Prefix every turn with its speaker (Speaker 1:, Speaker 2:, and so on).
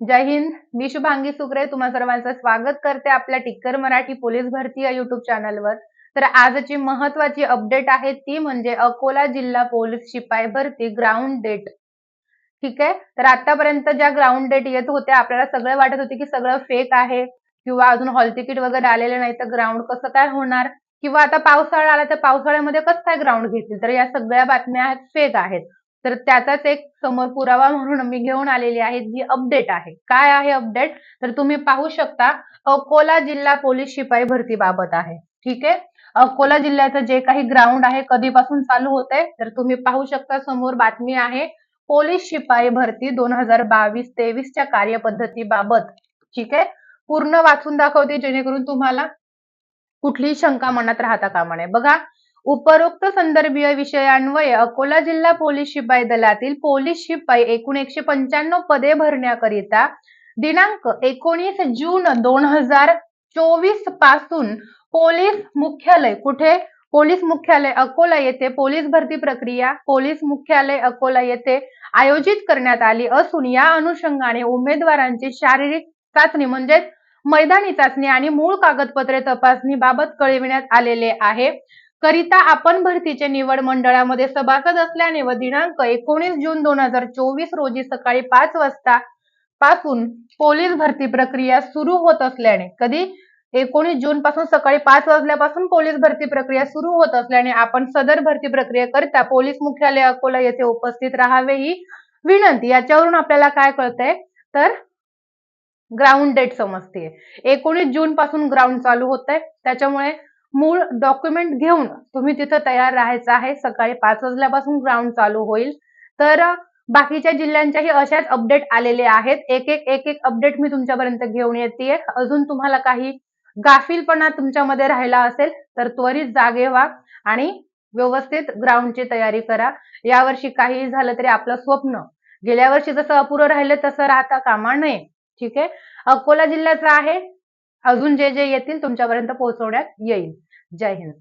Speaker 1: जय हिंद मी शुभांगी सुकरे तुम्हा सर्वांचं स्वागत करते आपल्या टिक्कर मराठी पोलीस भरती या युट्यूब चॅनलवर तर आजची महत्वाची अपडेट आहे ती म्हणजे अकोला जिल्हा पोलीस शिपाई भरती ग्राउंड डेट ठीक आहे? तर आतापर्यंत ज्या ग्राउंड डेट येत होत्या आपल्याला सगळं वाटत होते की सगळं फेक आहे किंवा अजून हॉल तिकीट वगैरे आलेले नाही तर ग्राउंड कसं काय होणार? किंवा आता पावसाळा आला तर पावसाळ्यामध्ये कसं काय ग्राउंड घेतील? तर या सगळ्या बातम्या आहेत फेक आहेत. तर त्याचाच एक समोर पुरावा म्हणून मी घेऊन आलेली आहे जी अपडेट आहे. काय आहे अपडेट तर तुम्ही पाहू शकता अकोला जिल्हा पोलीस शिपाई भरती बाबत आहे. ठीक आहे? अकोला जिल्ह्याचं जे काही ग्राउंड आहे कधीपासून चालू होत आहे तर तुम्ही पाहू शकता समोर बातमी आहे पोलीस शिपाई भरती दोन हजार बावीस तेवीसच्या कार्यपद्धतीबाबत. ठीक आहे? पूर्ण वाचून दाखवते जेणेकरून तुम्हाला कुठलीही शंका मनात राहता कामा नये. बघा उपरोक्त संदर्भीय विषयान्वये अकोला जिल्हा पोलीस शिपाई दलातील पोलीस शिपाई एकूण एकशे पंच्याण्णव पदे भरण्याकरिता दिनांक एकोणीस जून दोन हजार चोवीसपासून पोलीस मुख्यालय कुठे? पोलीस मुख्यालय अकोला येथे पोलीस भरती प्रक्रिया पोलीस मुख्यालय अकोला येथे आयोजित करण्यात आली असून या अनुषंगाने उमेदवारांची शारीरिक चाचणी म्हणजेच मैदानी चाचणी आणि मूळ कागदपत्रे तपासणी बाबत कळविण्यात आलेले आहे. करिता आपण भरतीचे निवड मंडळामध्ये सभासद असल्याने व दिनांक एकोणीस जून दोन हजार चोवीस रोजी सकाळी पाच वाजता पासून पोलीस भरती प्रक्रिया सुरू होत असल्याने कधी? एकोणीस जून पासून सकाळी पाच वाजल्यापासून पोलीस भरती प्रक्रिया सुरू होत असल्याने आपण सदर भरती प्रक्रियेकरिता पोलीस मुख्यालय अकोला येथे उपस्थित राहावे ही विनंती. याच्यावरून आपल्याला काय कळतंय? तर ग्राउंड डेट समजते एकोणीस जून पासून ग्राउंड चालू होत आहे त्याच्यामुळे मूळ डॉक्युमेंट घेऊन तुम्ही तिथं तयार राहायचं आहे. सकाळी पाच वाजल्यापासून ग्राउंड चालू होईल. तर बाकीच्या जिल्ह्यांच्याही अशाच अपडेट आलेले आहेत. एक एक एक एक अपडेट मी तुमच्यापर्यंत घेऊन येते अजून तुम्हाला काही गाफीलपणा तुमच्यामध्ये राहिला असेल तर त्वरित जागे व्हा आणि व्यवस्थित ग्राउंडची तयारी करा. यावर्षी काही झालं तरी आपलं स्वप्न गेल्या वर्षी जसं अपुरं राहिलं तसं राहता कामा नये. ठीक आहे? अकोला जिल्ह्याचं आहे. अजून जे जे येतील तुमच्यापर्यंत पोहोचवण्यात येईल. जय हिंद.